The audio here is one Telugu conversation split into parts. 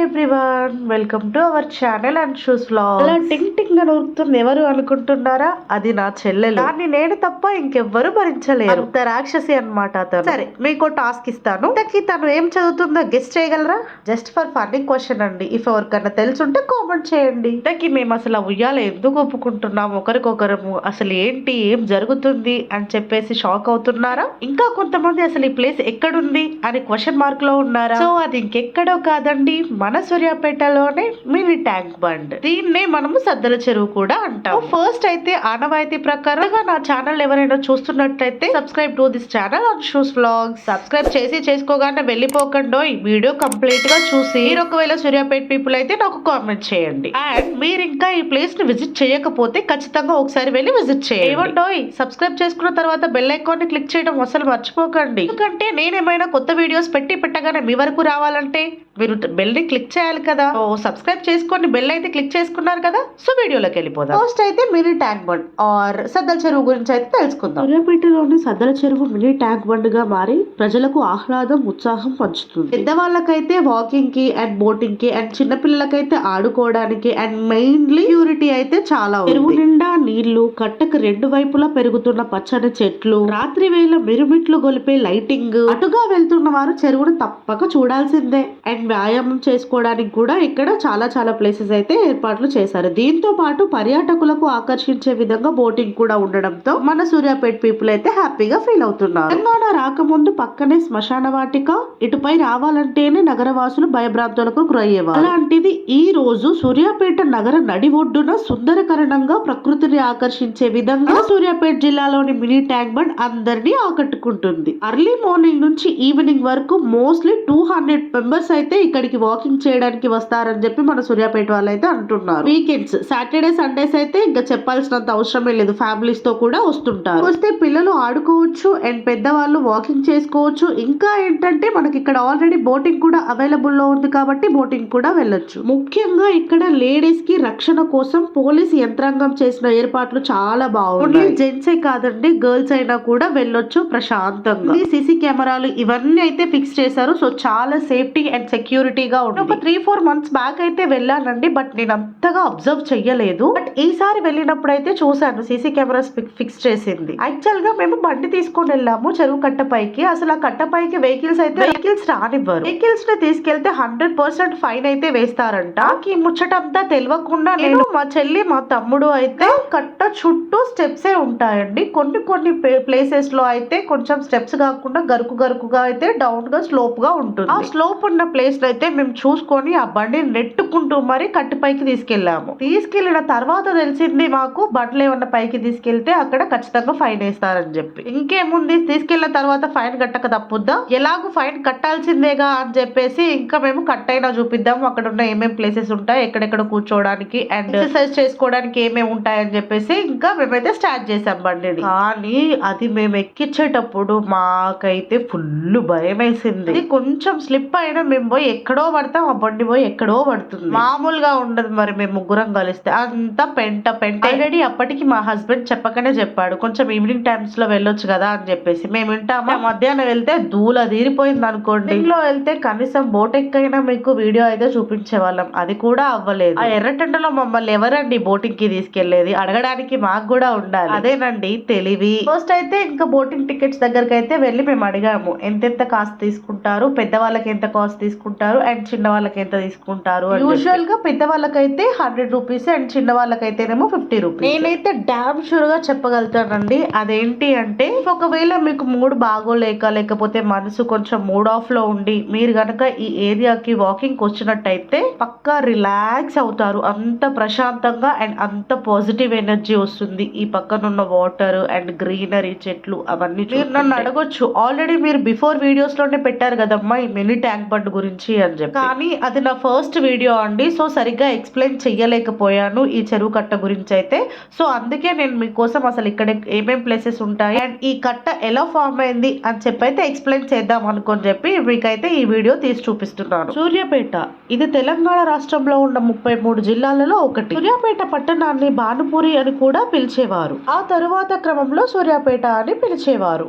Everyone welcome to our channel and shoes vlog అలా టింగ్ టింగ్ అని ఉరుకుతుంది ఎవరు అనుకుంటున్నారా? అది నా చెల్లెలు. దాన్ని నేను తప్ప ఇంకెవ్వరు భరించలేరు. అంత రాక్షసి అన్నమాట అతను. సరే మీకు టాస్క్ ఇస్తాను. ఇంతకీ తను ఏం చదువుతుందో గెస్ట్ చేయగలరా? జస్ట్ ఫర్ ఫన్నీ క్వశ్చన్ అండి. ఇఫ్ ఎవరికన్నా తెలుసుంటే కామెంట్ చేయండి. ఇంతకీ మేము అసలు ఉయ్యాల ఎందుకు ఒప్పుకుంటున్నాం? ఒకరికొకరము అసలు ఏంటి? ఏం జరుగుతుంది? అని చెప్పేసి షాక్ అవుతున్నారా? ఇంకా కొంతమంది అసలు ఈ ప్లేస్ ఎక్కడుంది? అని క్వశ్చన్ మార్క్లో ఉన్నారా? సో అది ఇంకెక్కడో కాదండి. మన సూర్యాపేటలోనే మినీ ట్యాంక్ బండ్. దీన్నే మనము సద్దల చెరువు కూడా అంటాం. ఫస్ట్ అయితే ఆనవాయితీ ప్రకారంగా నా ఛానల్ ఎవరైనా చూస్తున్నట్లయితే subscribe to this channel on shoes vlog subscribe చేసి చేసుకోగానే వెళ్ళిపోకండో ఈ వీడియో కంప్లీట్గా చూసి మీరు ఒకవేళ సూర్యాపేట పీపుల్ అయితే నాకు కామెంట్ చేయండి. అండ్ మీరు ఇంకా ఈ ప్లేస్ని విజిట్ చేయకపోతే ఖచ్చితంగా ఒకసారి వెళ్ళి విజిట్ చేయండి. ఏమండోయ్ సబ్స్క్రైబ్ చేసుకున్న తర్వాత బెల్ ఐకాన్ని క్లిక్ చేయడం అసలు మర్చిపోకండి. ఎందుకంటే నేనేమైనా కొత్త వీడియోస్ పెట్టి పెట్టగానే మీ వరకు రావాలంటే? మీరు బెల్ని క్లిక్ చేయాలి కదా? సో సబ్స్క్రైబ్ చేసుకొని బెల్ అయితే క్లిక్ చేసుకున్నారు కదా? సో వీడియోలోకి వెళ్ళిపోదాం. ఫస్ట్ అయితే mini tank bund or Saddala Cheruvu గురించి అయితే తెలుసుకుందాం. సూర్యాపేటలోని సద్దల చెరువు మినీ ట్యాంక్ బండ్గా మారి ప్రజలకు ఆహ్లాదం ఉత్సాహం పంచుతుంది. పెద్దవాళ్ళకైతే వాకింగ్కి అండ్ బోటింగ్కి అండ్ చిన్న పిల్లలకైతే ఆడుకోవడానికి అండ్ మెయిన్లీ ప్యూరిటీ అయితే చాలా. చెరువు నిండా నీళ్ళు కట్టకు రెండు వైపులా పెరుగుతున్న పచ్చని చెట్లు రాత్రి వేళ మిరుమిట్లు గొలిపే లైటింగ్ అటుగా వెళ్తున్న వారు చెరువును తప్పక చూడాల్సిందే. అండ్ వ్యాయామం చేసుకోవడానికి కూడా ఇక్కడ చాలా చాలా ప్లేసెస్ అయితే ఏర్పాట్లు చేశారు. దీంతో పాటు పర్యాటకులకు ఆకర్షించే విధంగా బోటింగ్ కూడా ఉండడంతో మన సూర్యాపేట పీపుల్ అయితే హ్యాపీగా ఫీల్ అవుతున్నారు. తెలంగాణ రాకముందు పక్కనే శ్మశాన వాటిక ఇటుపై రావాలంటేనే నగరవాసులు భయభ్రాంతులకు గురయ్యేవారు. అలాంటిది ఈ రోజు సూర్యాపేట నగర నడి ఒడ్డున సుందరకరణంగా ప్రకృతిని ఆకర్షించే విధంగా సూర్యాపేట జిల్లాలోని మినీ ట్యాంక్ బండ్ అందరినీ ఆకట్టుకుంటుంది. అర్లీ మార్నింగ్ నుంచి ఈవినింగ్ వరకు మోస్ట్లీ టూ హండ్రెడ్ మెంబర్స్ అయితే ఇక్కడికి వాకింగ్ చేయడానికి వస్తారని చెప్పి మన సూర్యాపేట వాళ్ళు అయితే అంటున్నారు. వీకెండ్స్ సాటర్డే సండేస్ అయితే ఇంకా చెప్పాల్సినంత అవసరమే లేదు. ఫ్యామిలీస్తో కూడా వస్తుంటారు. వస్తే పిల్లలు ఆడుకోవచ్చు అండ్ పెద్దవాళ్ళు వాకింగ్ చేసుకోవచ్చు. ఇంకా ఏంటంటే మనకి ఇక్కడ ఆల్రెడీ బోటింగ్ కూడా అవైలబుల్లో ఉంది కాబట్టి బోటింగ్ కూడా వెళ్ళొచ్చు. ముఖ్యంగా ఇక్కడ లేడీస్కి రక్షణ కోసం పోలీస్ యంత్రాంగం చేసిన ఏర్పాట్లు చాలా బాగున్నాయి. జెంట్సే కాదండి గర్ల్స్ అయినా కూడా వెళ్ళొచ్చు ప్రశాంతంగా. సీసీ కెమెరాలు ఇవన్నీ అయితే ఫిక్స్ చేశారు. సో చాలా సేఫ్టీ అండ్ సెక్యూరిటీగా ఉంది ఒక త్రీ ఫోర్ మంత్స్ బ్యాక్ అయితే వెళ్ళానండి బట్ నేను అంతగా అబ్జర్వ్ చెయ్యలేదు. బట్ ఈసారి వెళ్ళినప్పుడు అయితే చూసాను సీసీ కెమెరాస్ ఫిక్స్ చేసింది. యాక్చువల్గా మేము బండి తీసుకొని వెళ్ళాము చెరువు కట్టపైకి అసలు ఆ కట్టపైకి వెహికల్స్ అయితే వెహికల్స్ రానివ్వరు. వెహికల్స్ని తీసుకెళ్తే హండ్రెడ్ పర్సెంట్ ఫైన్ అయితే వేస్తారంట. ఈ ముచ్చటంతా తెలియకుండా నేను మా చెల్లి మా తమ్ముడు అయితే కట్ట చుట్టూ స్టెప్స్ ఏ ఉంటాయండి. కొన్ని కొన్ని ప్లేసెస్లో అయితే కొంచెం స్టెప్స్ కాకుండా గరుకు గరుకుగా అయితే డౌన్గా స్లోప్గా ఉంటుంది. ఆ స్లోప్ ఉన్న ప్లేస్ ప్లేస్లో అయితే మేము చూసుకొని ఆ బండిని నెట్టుకుంటూ మరి కట్టుపైకి తీసుకెళ్ళాము. తీసుకెళ్ళిన తర్వాత తెలిసింది మాకు బండ్లు ఏమన్నా పైకి తీసుకెళ్తే అక్కడ ఖచ్చితంగా ఫైన్ వేస్తారని చెప్పి. ఇంకేముంది? తీసుకెళ్ళిన తర్వాత ఫైన్ కట్టక తప్పుద్దా? ఎలాగో ఫైన్ కట్టాల్సిందేగా అని చెప్పేసి ఇంకా మేము కట్ అయినా చూపిద్దాం అక్కడ ఉన్న ఏమేమి ప్లేసెస్ ఉంటాయి ఎక్కడెక్కడ కూర్చోవడానికి అండ్ ఎక్సర్సైజ్ చేసుకోవడానికి ఏమేమి ఉంటాయని చెప్పేసి ఇంకా మేమైతే స్టార్ట్ చేసాం బండిని. కానీ అది మేము ఎక్కించేటప్పుడు మాకైతే ఫుల్ భయం వేసింది కొంచెం స్లిప్ అయినా మేము పోయి ఎక్కడో పడతాం ఆ బండి పోయి ఎక్కడో పడుతుంది. మామూలుగా ఉండదు మరి మేము ముగ్గురం కలిస్తే. అంతా పెంట పెంట. ఆల్రెడీ అప్పటికి మా హస్బెండ్ చెప్పకనే చెప్పాడు. కొంచెం ఈవినింగ్ టైమ్స్లో వెళ్ళొచ్చు కదా అని చెప్పేసి. మేము వింటామా? మధ్యాహ్నం వెళ్తే దూల తీరిపోయింది అనుకోండి. ఇంట్లో వెళ్తే కనీసం బోట్ ఎక్కైనా మీకు వీడియో అయితే చూపించే వాళ్ళం అది కూడా అవ్వలేదు. ఆ ఎర్రటెండలో మమ్మల్ని ఎవరండి బోటింగ్కి తీసుకెళ్ళేది? అడగడానికి మాకు కూడా ఉండాలి. అదేనండి తెలివి. ఫస్ట్ అయితే ఇంకా బోటింగ్ టికెట్స్ దగ్గరకు అయితే వెళ్ళి మేము అడిగాము. ఎంతెంత కాస్ట్ తీసుకుంటారు? పెద్దవాళ్ళకి ఎంత కాస్ట్ తీసుకుంటారు? అండ్ చిన్న వాళ్ళకి ఎంత తీసుకుంటారు యూజువల్గా పెద్ద వాళ్ళకైతే హండ్రెడ్ రూపీస్ అండ్ చిన్న వాళ్ళకైతేనేమో ఫిఫ్టీ రూపీస్. నేనైతే డామ్ షూర్గా చెప్పగలుగుతానండి. అదేంటి అంటే ఒకవేళ మీకు మూడ్ బాగోలేక లేకపోతే మనసు కొంచెం మూడ్ ఆఫ్లో ఉండి మీరు గనక ఈ ఏరియాకి వాకింగ్ వచ్చినట్టయితే పక్కా రిలాక్స్ అవుతారు. అంత ప్రశాంతంగా అండ్ అంత పాజిటివ్ ఎనర్జీ వస్తుంది. ఈ పక్కనున్న వాటర్ అండ్ గ్రీనరీ చెట్లు అవన్నీ మీరు నన్ను అడగొచ్చు. ఆల్రెడీ మీరు బిఫోర్ వీడియోస్లోనే పెట్టారు కదమ్మా ఈ మినీ ట్యాంక్ బండ్ గురించి. అని చెప్పి. కానీ అది నా ఫస్ట్ వీడియో అండి. సో సరిగ్గా ఎక్స్ప్లెయిన్ చెయ్యలేకపోయాను ఈ చెరువు కట్ట గురించి అయితే సో అందుకే నేను మీకోసం అసలు ఇక్కడ ఏమేం ప్లేసెస్ ఉంటాయి అండ్ ఈ కట్ట ఎలా ఫామ్ అయింది అని చెప్పి అయితే ఎక్స్ప్లెయిన్ చేద్దాం అనుకొని చెప్పి మీకైతే ఈ వీడియో తీసి చూపిస్తున్నాను. సూర్యాపేట ఇది తెలంగాణ రాష్ట్రంలో ఉన్న ముప్పై మూడు జిల్లాలలో ఒకటి. సూర్యాపేట పట్టణాన్ని భానుపురి అని కూడా పిలిచేవారు. ఆ తరువాత క్రమంలో సూర్యాపేట అని పిలిచేవారు.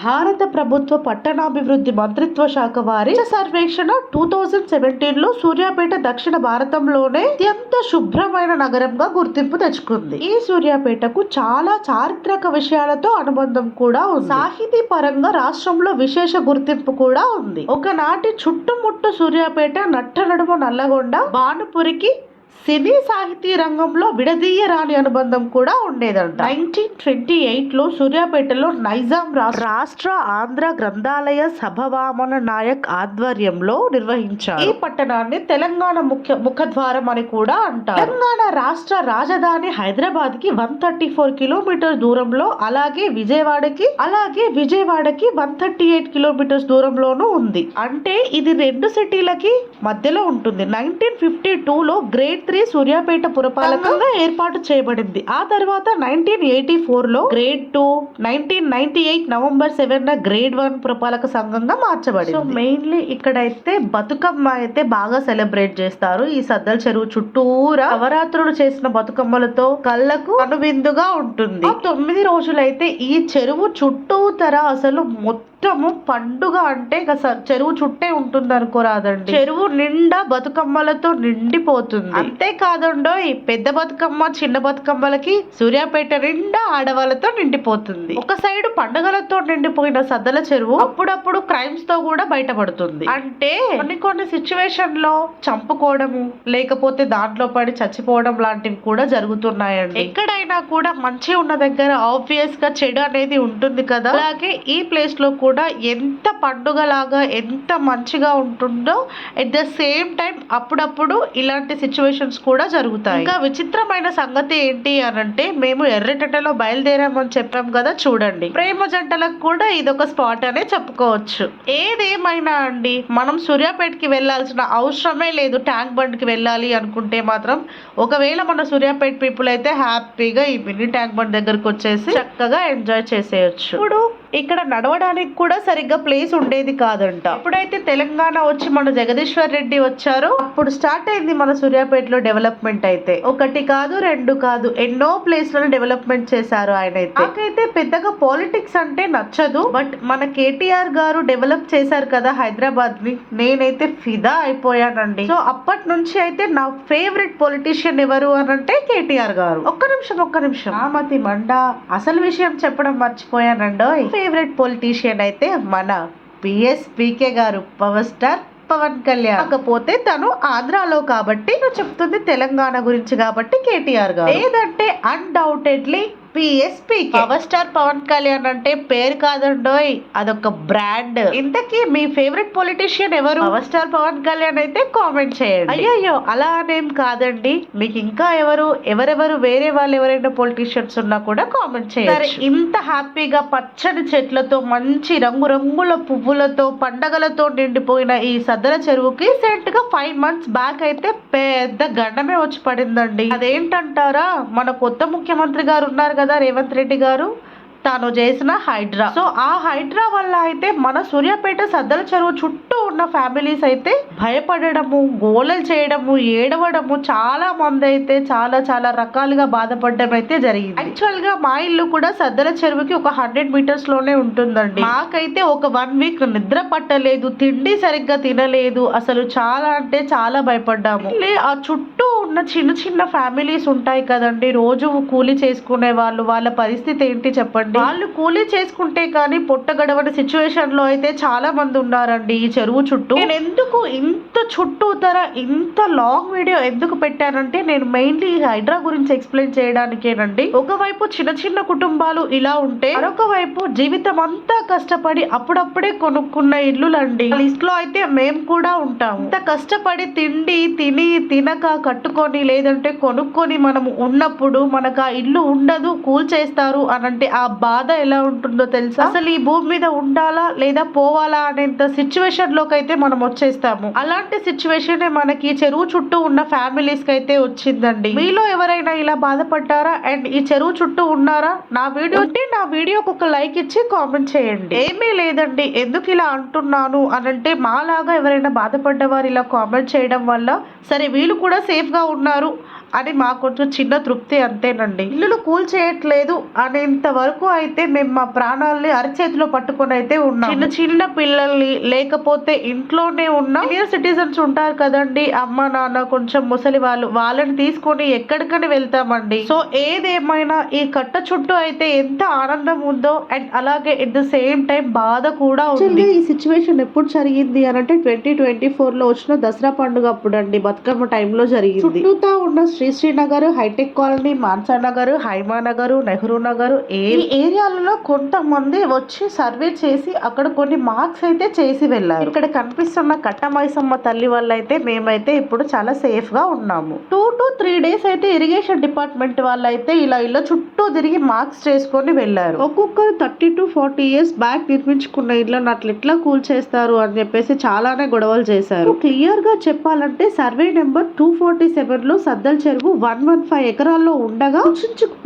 భారత ప్రభుత్వ పట్టణాభివృద్ధి మంత్రిత్వ శాఖ వారి సర్వేక్షణ టూ థౌజండ్ సెవెంటీన్లో సూర్యాపేట దక్షిణ భారతంలోనే అత్యంత శుభ్రమైన నగరంగా గుర్తింపు తెచ్చుకుంది. ఈ సూర్యాపేటకు చాలా చారిత్రక విషయాలతో అనుబంధం కూడా ఉంది. సాహితీ పరంగా రాష్ట్రంలో విశేష గుర్తింపు కూడా ఉంది. ఒకనాటి చుట్టుముట్టు సూర్యాపేట నట్ట నడుమ నల్లగొండ భానుపురికి సినీ సాహితీ రంగంలో విడదీయరాని అనుబంధం కూడా ఉండేదంట. నైన్టీన్ ట్వంటీ ఎయిట్లో సూర్యాపేటలో నైజాం రాష్ట్ర ఆంధ్ర గ్రంథాలయ సభవామన నాయక్ ఆధ్వర్యంలో నిర్వహించారు. ఈ పట్టణాన్ని తెలంగాణ ముఖ్య ముఖద్వారం అని కూడా అంటారు. తెలంగాణ రాష్ట్ర రాజధాని హైదరాబాద్కి వన్ థర్టీ ఫోర్ కిలోమీటర్ దూరంలో అలాగే విజయవాడకి అలాగే విజయవాడకి వన్ థర్టీ ఎయిట్ కిలోమీటర్స్ దూరంలోనూ ఉంది. అంటే ఇది రెండు సిటీలకి మధ్యలో ఉంటుంది. నైన్టీన్ ఫిఫ్టీ టూ లో గ్రేడ్ త్రీ సూర్యాపేట పురపాలకంగా ఏర్పాటు చేయబడింది. ఆ తర్వాత నైన్టీన్ ఎయిటీ ఫోర్లో grade two nineteen ninety eight November seven grade one పురపాలక సంఘంగా మార్చబడింది. సో మెయిన్లీ ఇక్కడైతే బతుకమ్మ అయితే బాగా సెలబ్రేట్ చేస్తారు. ఈ సద్దల చెరువు చుట్టూరా నవరాత్రులు చేసిన బతుకమ్మలతో కళ్ళకు అనువిందుగా ఉంటుంది. తొమ్మిది రోజులైతే ఈ చెరువు చుట్టూతర అసలు మొత్తము పండుగ అంటే ఇక చెరువు చుట్టే ఉంటుంది అనుకోరాదండి చెరువు నిండా బతుకమ్మలతో నిండిపోతుంది. అంతేకాదండో ఈ పెద్ద బతుకమ్మ చిన్న బతుకమ్మలకి సూర్యాపేట నిండా ఆడవాళ్ళతో నిండిపోతుంది. ఒక సైడ్ పండుగలతో నిండిపోయిన సద్దల చెరువు అప్పుడప్పుడు క్రైమ్స్తో కూడా బయటపడుతుంది. అంటే కొన్ని కొన్ని సిచ్యువేషన్లో చంపుకోవడము లేకపోతే దాంట్లో పడి చచ్చిపోవడం లాంటివి కూడా జరుగుతున్నాయండి. ఎక్కడైనా కూడా మంచి ఉన్న దగ్గర ఆబ్వియస్గా చెడు అనేది ఉంటుంది కదా. అలాగే ఈ ప్లేస్లో కూడా ఎంత పండుగలాగా ఎంత మంచిగా ఉంటుందో ఎట్ ద సేమ్ టైం అప్పుడప్పుడు ఇలాంటి సిచ్యువేషన్స్ కూడా జరుగుతాయి. ఇంకా విచిత్రమైన సంగతి ఏంటి అని అంటే మేము ఎర్రటెటలో బయలుదేరామని చెప్పాం కదా చూడండి. ప్రేమ జంటలకు కూడా ఇదొక స్పాట్ అనే చెప్పుకోవచ్చు. ఏదేమైనా అండి మనం సూర్యాపేటకి వెళ్ళాల్సిన అవసరమే లేదు ట్యాంక్ బండ్కి వెళ్ళాలి అనుకుంటే మాత్రం ఒకవేళ మన సూర్యాపేట పీపుల్ అయితే హ్యాపీగా ఈ మినీ ట్యాంక్ బండ్ దగ్గరకు వచ్చేసి చక్కగా ఎంజాయ్ చేసేయచ్చు. ఇప్పుడు ఇక్కడ నడవడానికి కూడా సరిగ్గా ప్లేస్ ఉండేది కాదంట. ఎప్పుడైతే తెలంగాణ వచ్చి మన జగదీశ్వర్ రెడ్డి వచ్చారో అప్పుడు స్టార్ట్ అయింది మన సూర్యాపేటలో డెవలప్మెంట్ అయితే. ఒకటి కాదు రెండు కాదు ఎన్నో ప్లేస్లను డెవలప్మెంట్ చేశారు ఆయన అయితే. నాకైతే పెద్దగా పాలిటిక్స్ అంటే నచ్చదు బట్ మన కేటీఆర్ గారు డెవలప్ చేశారు కదా హైదరాబాద్ని నేనైతే ఫిదా అయిపోయానండి. సో అప్పటి నుంచి అయితే నా ఫేవరెట్ పొలిటీషియన్ ఎవరు అని అంటే కేటీఆర్ గారు. ఒక్క నిమిషం ఒక్క నిమిషం. ఆమతి మండ అసలు విషయం చెప్పడం మర్చిపోయానండో ఫేవరెట్ పొలిటీషియన్ అయితే మన పిఎస్ పీకే గారు పవర్ స్టార్ పవన్ కళ్యాణ్. కాకపోతే తను ఆంధ్రాలో కాబట్టి నువ్వు చెప్తుంది తెలంగాణ గురించి కాబట్టి కేటీఆర్ గారు. లేదంటే undoubtedly PSP power star Pawan Kalyan అంటే పేరు కాదండోయ్ అదొక బ్రాండ్ ఇంతకీ మీ ఫేవరెట్ పొలిటీషియన్ ఎవరు? పవర్ స్టార్ పవన్ కళ్యాణ్ అయితే కామెంట్ చేయండి. అయ్యయ్యో అలా అనేం కాదండి. మీకు ఇంకా ఎవరు ఎవరెవరు వేరే వాళ్ళు ఎవరైనా పొలిటీషియన్స్ ఉన్నా కూడా కామెంట్ చేయండి ఇంత హ్యాపీగా పచ్చని చెట్లతో మంచి రంగురంగుల పువ్వులతో పండగలతో నిండిపోయిన ఈ సద్దల చెరువుకి రీసెంట్గా ఫైవ్ మంత్స్ బ్యాక్ అయితే పెద్ద గండమే వచ్చి పడిందండి. అదేంటంటారా? మన కొత్త ముఖ్యమంత్రి గారు ఉన్నారు కదా రేవంత్ రెడ్డి గారు. తాను చేసిన హైడ్రా. సో ఆ హైడ్రా వల్ల అయితే మన సూర్యాపేట సద్దల చెరువు చుట్టూ ఉన్న ఫ్యామిలీస్ అయితే భయపడడము గోలలు చేయడము ఏడవడము చాలా మంది అయితే చాలా చాలా రకాలుగా బాధపడడం అయితే జరిగింది. యాక్చువల్గా మా ఇల్లు కూడా సద్దల చెరువుకి ఒక హండ్రెడ్ మీటర్స్లోనే ఉంటుందండి. మాకైతే ఒక వన్ వీక్ నిద్ర పట్టలేదు తిండి సరిగ్గా తినలేదు అసలు చాలా అంటే చాలా భయపడ్డాము. ఆ చుట్టూ ఉన్న చిన్న చిన్న ఫ్యామిలీస్ ఉంటాయి కదండి. రోజు కూలి చేసుకునే వాళ్ళు వాళ్ళ పరిస్థితి ఏంటి చెప్పండి? వాళ్ళు కూలీ చేసుకుంటే కానీ పొట్ట గడవని సిచ్యువేషన్లో అయితే చాలా మంది ఉన్నారండి ఈ చెరువు చుట్టూ. నేను ఎందుకు ఇంత చుట్టూతర ఇంత లాంగ్ వీడియో ఎందుకు పెట్టానంటే నేను మెయిన్లీ హైడ్రా గురించి ఎక్స్ప్లెయిన్ చేయడానికేనండి. ఒకవైపు చిన్న చిన్న కుటుంబాలు ఇలా ఉంటే మరొక వైపు జీవితం అంతా కష్టపడి అప్పుడప్పుడే కొనుక్కున్న ఇల్లులండి. లిస్ట్లో అయితే మేము కూడా ఉంటాం ఇంత కష్టపడి తిండి తిని తినక కట్టుకొని లేదంటే కొనుక్కొని మనము ఉన్నప్పుడు మనకు ఆ ఇల్లు ఉండదు కూల్ చేస్తారు అనంటే ఆ బాధ ఎలా ఉంటుందో తెలుసా? అసలు ఈ భూమి మీద ఉండాలా లేదా పోవాలా అనేంత సిచ్యువేషన్లోకి అయితే మనం వచ్చేస్తాము. అలాంటి సిచ్యువేషన్ మనకి ఈ చెరువు చుట్టూ ఉన్న ఫ్యామిలీస్కి అయితే వచ్చిందండి. మీలో ఎవరైనా ఇలా బాధపడ్డారా? అండ్ ఈ చెరువు చుట్టూ ఉన్నారా? నా వీడియో నా వీడియోకి ఒక లైక్ ఇచ్చి కామెంట్ చేయండి. ఏమీ లేదండి. ఎందుకు ఇలా అంటున్నాను అనంటే మాలాగా ఎవరైనా బాధపడ్డ వారు ఇలా కామెంట్ చేయడం వల్ల సరే వీళ్ళు కూడా సేఫ్గా ఉన్నారు. అని మాకు కొంచెం చిన్న తృప్తి అంతేనండి. ఇల్లులు కూల్ చేయట్లేదు అనేంత వరకు అయితే మేము మా ప్రాణాలని అరచేతిలో పట్టుకొని అయితే ఉన్నాం చిన్న చిన్న పిల్లల్ని లేకపోతే ఇంట్లోనే ఉన్న సీనియర్ సిటిజన్స్ ఉంటారు కదండి అమ్మ నాన్న కొంచెం ముసలి వాళ్ళు వాళ్ళని తీసుకొని ఎక్కడికని వెళ్తామండి. సో ఏదేమైనా ఈ కట్ట చుట్టూ అయితే ఎంత ఆనందం ఉందో అండ్ అలాగే ఎట్ ద సేమ్ టైం బాధ కూడా ఉంది. ఈ సిచ్యువేషన్ ఎప్పుడు జరిగింది అని అంటే ట్వంటీ ట్వంటీ ఫోర్లో వచ్చిన దసరా పండుగ అప్పుడు అండి బతుకమ్మ టైంలో జరిగింది. చుట్టూతా ఉన్న శ్రీ శ్రీనగర్ హైటెక్ కాలనీ మాన్సా నగర్ హైమా నగర్ నెహ్రూ నగర్ ఏ ఏరియాలలో కొంతమంది వచ్చి సర్వే చేసి అక్కడ కొన్ని మార్క్స్ అయితే చేసి వెళ్ళారు. ఇక్కడ కనిపిస్తున్న కట్టమైసమ్మ తల్లి వల్ల అయితే మేమైతే ఇప్పుడు చాలా సేఫ్గా ఉన్నాము. టూ టు త్రీ డేస్ అయితే ఇరిగేషన్ డిపార్ట్మెంట్ వాళ్ళు అయితే ఇలా ఇలా చుట్టూ తిరిగి మార్క్స్ చేసుకొని వెళ్ళారు. ఒక్కొక్కరు thirty to forty years back నిర్మించుకున్న ఇళ్ళని అట్లా ఎట్లా కూల్ చేస్తారు అని చెప్పేసి చాలానే గొడవలు చేశారు. క్లియర్గా చెప్పాలంటే సర్వే నెంబర్ టూ ఫార్టీ సెవెన్లో సద్దల్ చెరువు వన్ వన్ ఫైవ్ ఎకరాల్లో ఉండగా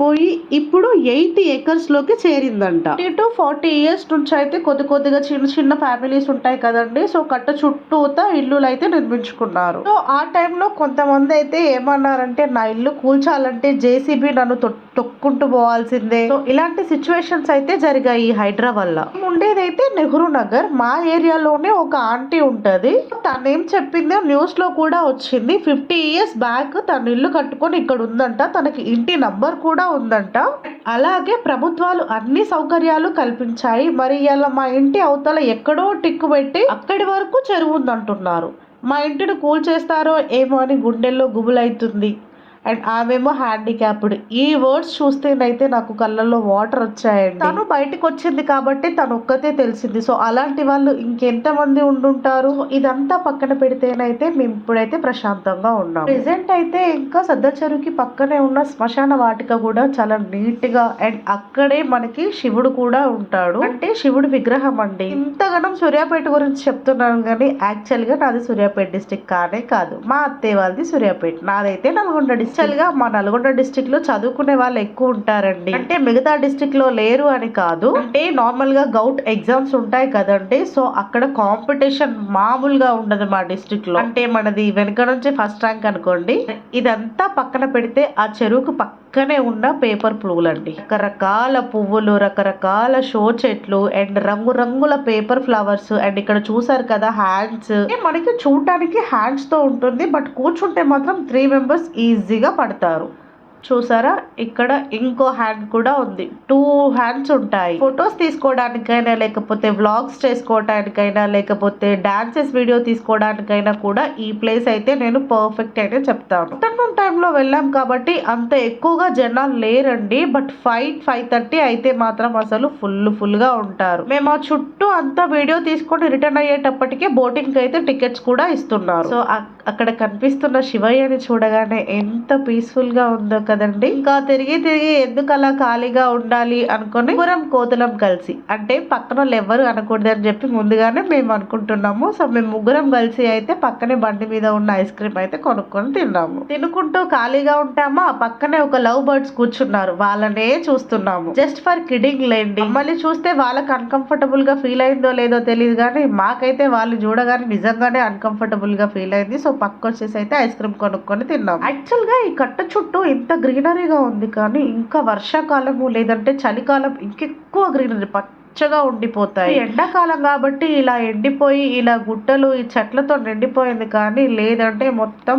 పోయి ఇప్పుడు ఎయిటీ ఎకర్స్లోకి చేరిందంట. టు ఫార్టీ ఇయర్స్ నుంచి అయితే కొద్ది కొద్దిగా చిన్న చిన్న ఫ్యామిలీస్ ఉంటాయి కదండి. సో కట్ట చుట్టూతా ఇల్లులు అయితే నిర్మించుకున్నారు. సో ఆ టైంలో కొంతమంది అయితే ఏమన్నారంటే నా ఇల్లు కూల్చాలంటే జేసీబీ నన్ను తొ- తొక్కుంటూ పోవాల్సిందే. సో ఇలాంటి సిచ్యువేషన్స్ అయితే జరిగాయి హైదరాబాద్ హైడ్రా వల్ల. ఉండేదైతే నెహ్రూ నగర్. మా ఏరియాలోనే ఒక ఆంటీ ఉంటది. తనేం చెప్పిందో న్యూస్లో కూడా వచ్చింది. ఫిఫ్టీ ఇయర్స్ బ్యాక్ తన ఇల్లు కట్టుకొని ఇక్కడ ఉందంట తనకి ఇంటి నంబర్ కూడా ఉందంట. అలాగే ప్రభుత్వాలు అన్ని సౌకర్యాలు కల్పించాయి. మరి ఇలా మా ఇంటి అవతల ఎక్కడో టిక్కు పెట్టి అక్కడి వరకు చెరువు ఉందంటున్నారు. మా ఇంటిని కూల్ చేస్తారో ఏమో అని గుండెల్లో గుబులైతుంది. అండ్ ఆమెమో హ్యాండిక్యాప్డ్. ఈ వర్డ్స్ చూస్తేనైతే నాకు కళ్ళల్లో వాటర్ వచ్చాయండి. తను బయటకు వచ్చింది కాబట్టి తను ఒక్కతే తెలిసింది. సో అలాంటి వాళ్ళు ఇంకెంతమంది ఉండుంటారు? ఇదంతా పక్కన పెడితేనైతే మేము ఇప్పుడైతే ప్రశాంతంగా ఉన్నాం. ప్రెసెంట్ అయితే ఇంకా సద్ద చెరువుకి పక్కనే ఉన్న శ్మశాన వాటిక కూడా చాలా నీట్గా అండ్ అక్కడే మనకి శివుడు కూడా ఉంటాడు. అంటే శివుడు విగ్రహం అండి. ఇంతగానం సూర్యాపేట గురించి చెప్తున్నాను కానీ యాక్చువల్గా నాది సూర్యాపేట డిస్టిక్ కానే కాదు. మా అత్తయ్య వాళ్ళది సూర్యాపేట. నాదైతే నల్గొండ డిస్టిక్ గా మా నల్గొండ డిస్టిక్లో చదువుకునే వాళ్ళు ఎక్కువ ఉంటారండి. అంటే మిగతా డిస్టిక్లో లేరు అని కాదు. అంటే నార్మల్గా గౌట్ ఎగ్జామ్స్ ఉంటాయి కదండి. సో అక్కడ కాంపిటీషన్ మామూలుగా ఉండదు మా డిస్టిక్లో. అంటే మనది వెనుక నుంచి ఫస్ట్ ర్యాంక్ అనుకోండి. ఇదంతా పక్కన పెడితే ఆ చెరువుకు పక్కనే ఉన్న పేపర్ పువ్వులండి. రకరకాల పువ్వులు రకరకాల షో చెట్లు అండ్ రంగురంగుల పేపర్ ఫ్లవర్స్ అండ్ ఇక్కడ చూసారు కదా హ్యాండ్స్. మనకి చూడటానికి హ్యాండ్స్తో ఉంటుంది బట్ కూర్చుంటే మాత్రం త్రీ మెంబర్స్ ఈజీగా పడతారు. చూసారా? ఇక్కడ ఇంకో హ్యాండ్ కూడా ఉంది. టూ హ్యాండ్స్ ఉంటాయి. ఫొటోస్ తీసుకోవడానికైనా లేకపోతే వ్లాగ్స్ చేసుకోవడానికైనా లేకపోతే డాన్సెస్ వీడియో తీసుకోవడానికైనా కూడా ఈ ప్లేస్ అయితే నేను పర్ఫెక్ట్ అయితే చెప్తాను. ఆఫ్టర్నూన్ టైంలో వెళ్ళాం కాబట్టి అంత ఎక్కువగా జనాలు లేరండి. బట్ ఫైవ్ ఫైవ్ థర్టీ అయితే మాత్రం అసలు ఫుల్ ఫుల్గా ఉంటారు. మేము ఆ చుట్టూ అంతా వీడియో తీసుకొని రిటర్న్ అయ్యేటప్పటికే బోటింగ్కి అయితే టికెట్స్ కూడా ఇస్తున్నారు. సో అక్కడ కనిపిస్తున్న శివయ్యని చూడగానే ఎంత పీస్ఫుల్గా ఉందో కదండి? ఇంకా తిరిగి తిరిగి ఎందుకు అలా ఖాళీగా ఉండాలి అనుకుని పురం కోతులం కలిసి అంటే పక్కన వాళ్ళు ఎవరు అనకూడదు అని చెప్పి ముందుగానే మేము అనుకుంటున్నాము. సో మేము ముగ్గురం కలిసి అయితే పక్కనే బండి మీద ఉన్న ఐస్ క్రీమ్ అయితే కొనుక్కొని తిన్నాము. తినుకుంటూ ఖాళీగా ఉంటామా? పక్కనే ఒక లవ్ బర్డ్స్ కూర్చున్నారు. వాళ్ళనే చూస్తున్నాము. జస్ట్ ఫర్ కిడింగ్ లేండి. మళ్ళీ చూస్తే వాళ్ళకి అన్కంఫర్టబుల్గా ఫీల్ అయిందో లేదో తెలియదు కానీ మాకైతే వాళ్ళు చూడగానే నిజంగానే అన్కంఫర్టబుల్గా ఫీల్ అయింది. సో పక్క వచ్చేసి అయితే ఐస్ క్రీమ్ కొనుక్కొని తిన్నాం యాక్చువల్గా ఈ కట్ట చుట్టూ ఇంత గ్రీనరీగా ఉంది కానీ ఇంకా వర్షాకాలము లేదంటే చలికాలం ఇంకెక్కువ గ్రీనరీ పచ్చగా ఉండిపోతాయి. ఎండాకాలం కాబట్టి ఇలా ఎండిపోయి ఇలా గుట్టలు ఈ చెట్లతో నిండిపోయింది కానీ లేదంటే మొత్తం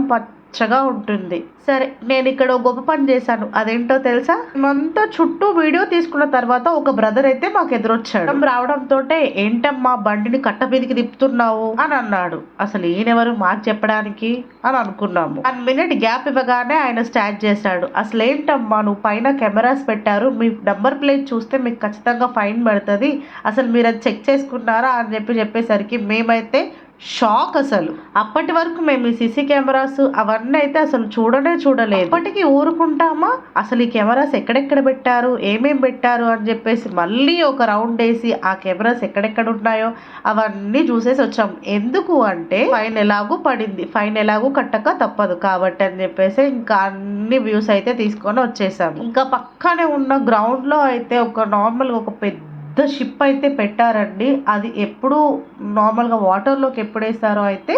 పచ్చగా ఉంటుంది. సరే నేను ఇక్కడ ఒక గొప్ప పని చేశాను. అదేంటో తెలుసా? మేమంతా చుట్టూ వీడియో తీసుకున్న తర్వాత ఒక బ్రదర్ అయితే మాకు ఎదురొచ్చాడు. రావడంతో ఏంటమ్మా బండిని కట్ట మీదకి తిప్పుతున్నావు? అని అన్నాడు. అసలు ఈయనెవరు మాకు చెప్పడానికి? అని అనుకున్నాము. వన్ మినిట్ గ్యాప్ ఇవ్వగానే ఆయన స్టార్ట్ చేశాడు. అసలు ఏంటమ్మా నువ్వు పైన కెమెరాస్ పెట్టారు. మీ నంబర్ ప్లేట్ చూస్తే మీకు ఖచ్చితంగా ఫైన్ పడుతుంది. అసలు మీరు అది చెక్ చేసుకున్నారా? అని చెప్పి చెప్పేసరికి మేమైతే షాక్ అసలు. అప్పటి వరకు మేము ఈ సీసీ కెమెరాస్ అవన్నీ అయితే అసలు చూడనే చూడలేదు. అప్పటికి ఊరుకుంటామా? అసలు ఈ కెమెరాస్ ఎక్కడెక్కడ పెట్టారు? ఏమేం పెట్టారు? అని చెప్పేసి మళ్ళీ ఒక రౌండ్ వేసి ఆ కెమెరాస్ ఎక్కడెక్కడ ఉన్నాయో అవన్నీ చూసేసి వచ్చాం. ఎందుకు అంటే ఫైన్ ఎలాగూ పడింది. ఫైన్ ఎలాగూ కట్టక తప్పదు కాబట్టి అని చెప్పేసి ఇంకా అన్ని వ్యూస్ అయితే తీసుకొని వచ్చేసాము. ఇంకా పక్కనే ఉన్న గ్రౌండ్లో అయితే ఒక నార్మల్ ఒక పెద్ద పెద్ద షిప్ అయితే పెట్టారండి. అది ఎప్పుడు నార్మల్గా వాటర్లోకి ఎప్పుడేసారో అయితే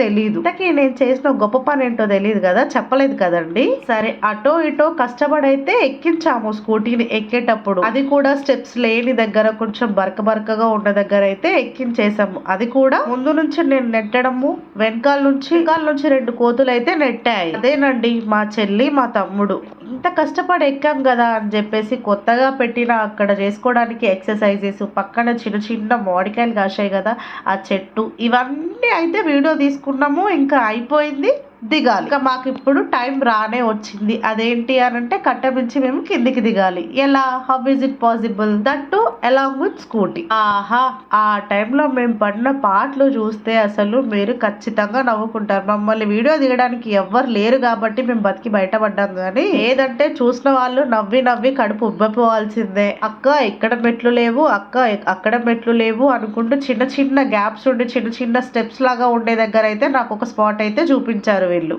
తెలీదు. ఇంతకీ నేను చేసిన గొప్ప పని ఏంటో తెలియదు కదా చెప్పలేదు కదండి? సరే అటో ఇటో కష్టపడైతే ఎక్కించాము స్కూటీని ఎక్కేటప్పుడు. అది కూడా స్టెప్స్ లేని దగ్గర కొంచెం బరక బరకగా ఉన్న దగ్గర అయితే ఎక్కించేసాము. అది కూడా ముందు నుంచి నేను నెట్టడము వెనకాల నుంచి వెనకాల నుంచి రెండు కోతులు అయితే నెట్టాయి. అదేనండి మా చెల్లి మా తమ్ముడు. ఇంత కష్టపడి ఎక్కాం కదా అని చెప్పేసి కొత్తగా పెట్టిన అక్కడ చేసుకోవడానికి ఎక్సర్సైజెస్ పక్కన చిన్న చిన్న మామిడికాయలు కాశాయి కదా ఆ చెట్టు ఇవన్నీ అయితే వీడియో తీసుకు తీసుకున్నాము ఇంకా అయిపోయింది. దిగాలి. ఇంకా మాకు ఇప్పుడు టైం రానే వచ్చింది. అదేంటి అని అంటే కట్ట నుంచి మేము కిందికి దిగాలి. ఎలా? How is it possible that to along with scooty ఆహా ఆ టైంలో మేము పడిన పాటలు చూస్తే అసలు మీరు ఖచ్చితంగా నవ్వుకుంటారు. మమ్మల్ని వీడియో దిగడానికి ఎవ్వరు లేరు కాబట్టి మేము బతికి బయటపడ్డాం కానీ ఏదంటే చూసిన వాళ్ళు నవ్వి నవ్వి కడుపు ఉబ్బపోవాల్సిందే. అక్క ఇక్కడ మెట్లు లేవు? అక్క అక్కడ మెట్లు లేవు? అనుకుంటూ చిన్న చిన్న గ్యాప్స్ ఉండి చిన్న చిన్న స్టెప్స్ లాగా ఉండే దగ్గర అయితే నాకు ఒక స్పాట్ అయితే చూపించారు వీళ్ళు.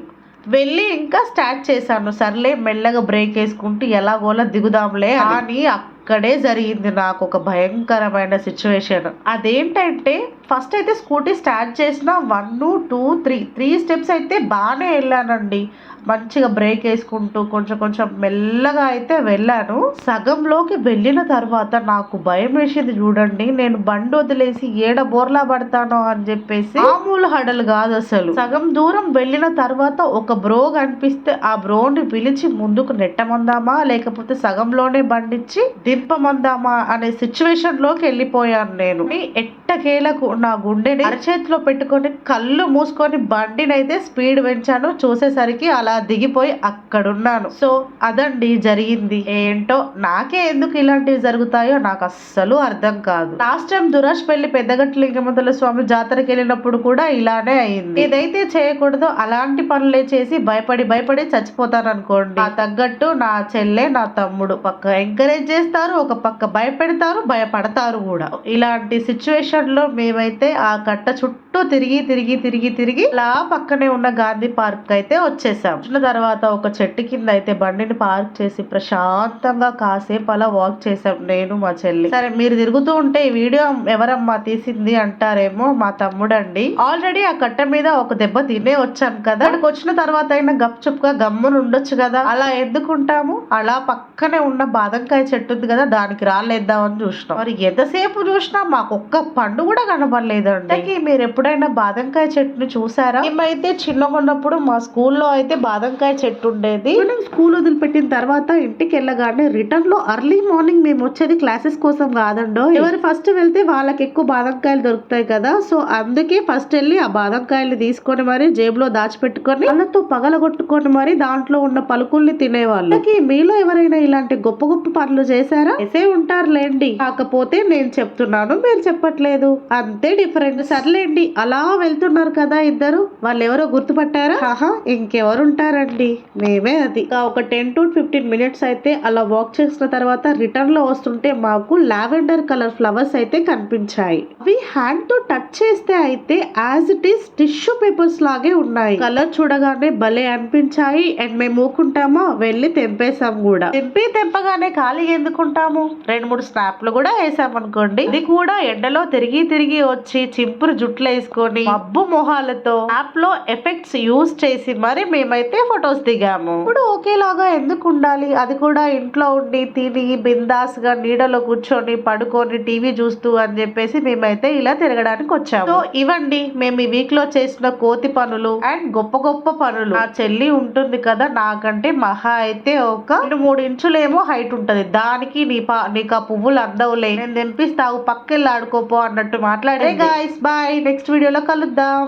వెళ్ళి ఇంకా స్టార్ట్ చేశాను. సర్లే మెల్లగా బ్రేక్ వేసుకుంటూ ఎలాగోలా దిగుదాంలే అని అక్కడే జరిగింది నాకు ఒక భయంకరమైన సిచ్యువేషన్ అదేంటంటే ఫస్ట్ అయితే స్కూటీ స్టార్ట్ చేసిన one two three three steps అయితే బాగానే వెళ్ళానండి. మంచిగా బ్రేక్ వేసుకుంటూ కొంచెం కొంచెం మెల్లగా అయితే వెళ్ళాను. సగంలోకి వెళ్ళిన తర్వాత నాకు భయం వేసింది చూడండి. నేను బండి వదిలేసి ఏడ బోర్లా పడతానో అని చెప్పేసి మామూలు హడలు కాదు అసలు. సగం దూరం వెళ్ళిన తర్వాత ఒక బ్రో కనిపిస్తే ఆ బ్రోని పిలిచి ముందుకు నెట్టమందామా? లేకపోతే సగంలోనే బండిచ్చి దింపమందామా అనే సిచ్యువేషన్లోకి వెళ్ళిపోయాను నేను. ఎట్టకేలకు నా గుండెని అరచేతిలో పెట్టుకొని కళ్ళు మూసుకొని బండినైతే స్పీడ్ పెంచాను. చూసేసరికి అలా దిగిపోయి అక్కడున్నాను. సో అదండి జరిగింది. ఏంటో నాకే ఎందుకు ఇలాంటివి జరుగుతాయో నాకు అస్సలు అర్థం కాదు. లాస్ట్ టైం దురాష్ పెళ్ళి పెద్దగట్టు లింగమంతుల స్వామి జాతరకి వెళ్ళినప్పుడు కూడా ఇలానే అయింది. ఏదైతే చేయకూడదో అలాంటి పనులే చేసి భయపడి భయపడి చచ్చిపోతాను అనుకోండి ఆ తగ్గట్టు నా చెల్లె నా తమ్ముడు పక్క ఎంకరేజ్ చేస్తారు ఒక పక్క భయపెడతారు భయపడతారు కూడా. ఇలాంటి సిచ్యువేషన్లో మేమైతే ఆ కట్ట చుట్టూ తిరిగి తిరిగి తిరిగి తిరిగి అలా పక్కనే ఉన్న గాంధీ పార్క్ అయితే వచ్చేసాం. వచ్చిన తర్వాత ఒక చెట్టు కింద అయితే బండిని పార్క్ చేసి ప్రశాంతంగా కాసేపు అలా వాక్ చేసాం నేను మా చెల్లి. సరే మీరు తిరుగుతూ ఉంటే ఈ వీడియో ఎవరమ్మా తీసింది అంటారేమో మా తమ్ముడండి. ఆల్రెడీ ఆ కట్ట మీద ఒక దెబ్బ తినే వచ్చాను కదా. అక్కడికి వచ్చిన తర్వాత అయినా గప్ గమ్మును ఉండొచ్చు కదా. అలా ఎందుకుంటాము? అలా పక్కనే ఉన్న బాదంకాయ చెట్టు ఉంది కదా దానికి రాలేద్దామని చూసినాం. మరి ఎంతసేపు చూసినా మాకు ఒక్క పండు కూడా కనబడలేదండి ఇంతకీ మీరు ఎప్పుడైనా బాదంకాయ చెట్టుని చూసారా? మేమైతే చిన్నగా ఉన్నప్పుడు మా స్కూల్లో అయితే బాదంకాయ చెట్టు ఉండేది. మనం స్కూల్ వదిలిపెట్టిన తర్వాత ఇంటికి వెళ్ళగానే రిటర్న్లో అర్లీ మార్నింగ్ మేము వచ్చేది క్లాసెస్ కోసం కాదండో ఎవరు ఫస్ట్ వెళ్తే వాళ్ళకి ఎక్కువ బాదంకాయలు దొరుకుతాయి కదా సో అందుకే ఫస్ట్ వెళ్ళి ఆ బాదంకాయలు తీసుకొని మరి జేబులో దాచిపెట్టుకొని వాళ్ళతో పగలగొట్టుకొని మరి దాంట్లో ఉన్న పలుకుల్ని తినేవాళ్ళు. మీలో ఎవరైనా ఇలాంటి గొప్ప గొప్ప పనులు చేశారా? చేసే ఉంటారులేండి. కాకపోతే నేను చెప్తున్నాను మీరు చెప్పట్లేదు. అంతే డిఫరెంట్. సర్లేండి అలా వెళ్తున్నారు కదా ఇద్దరు. వాళ్ళు ఎవరో గుర్తుపట్టారా? ఆహా అంటారండి మేమే అది. ఒక టెన్ టు ఫిఫ్టీన్ మినిట్స్ అయితే అలా వాక్ చేసిన తర్వాత రిటర్న్లో వస్తుంటే మాకు లావెండర్ కలర్ ఫ్లవర్స్ అయితే కనిపించాయి. అవి హ్యాండ్తో టచ్ చేస్తే అయితే as it is tissue papers లాగే ఉన్నాయి. కలర్ చూడగానే భలే అనిపించాయి. అండ్ మేము ఊకుంటామా వెళ్ళి తెంపేశాం కూడా. తెంపి తెంపగానే ఖాళీ ఎందుకుంటాము? రెండు మూడు స్నాప్లు కూడా వేసాం అనుకోండి ఇది కూడా ఎండలో తిరిగి తిరిగి వచ్చి చింపురు జుట్లు వేసుకొని మబ్బు మొహాలతో యాప్లో ఎఫెక్ట్స్ యూజ్ చేసి మరి మేమైతే ఫొటోస్ దిగాము. ఇప్పుడు ఒకేలాగా ఎందుకు ఉండాలి? అది కూడా ఇంట్లో ఉండి తిని బిందాస్గా నీడలో కూర్చొని పడుకొని టీవీ చూస్తూ అని చెప్పేసి మేమైతే ఇలా తిరగడానికి వచ్చాము. సో ఇవండి మేము ఈ వీక్లో చేసిన కోతి పనులు అండ్ గొప్ప గొప్ప పనులు. నా చెల్లి ఉంటుంది కదా నాకంటే మహా అయితే ఒక రెండు మూడు ఇంచులేమో హైట్ ఉంటది. దానికి నీ పా నీకు ఆ పువ్వులు అందవులే. నేను తెంపిస్తావు పక్కెళ్ళి ఆడుకోపో అన్నట్టు మాట్లాడే గాయస్ బాయ్ నెక్స్ట్ వీడియోలో కలుద్దాం.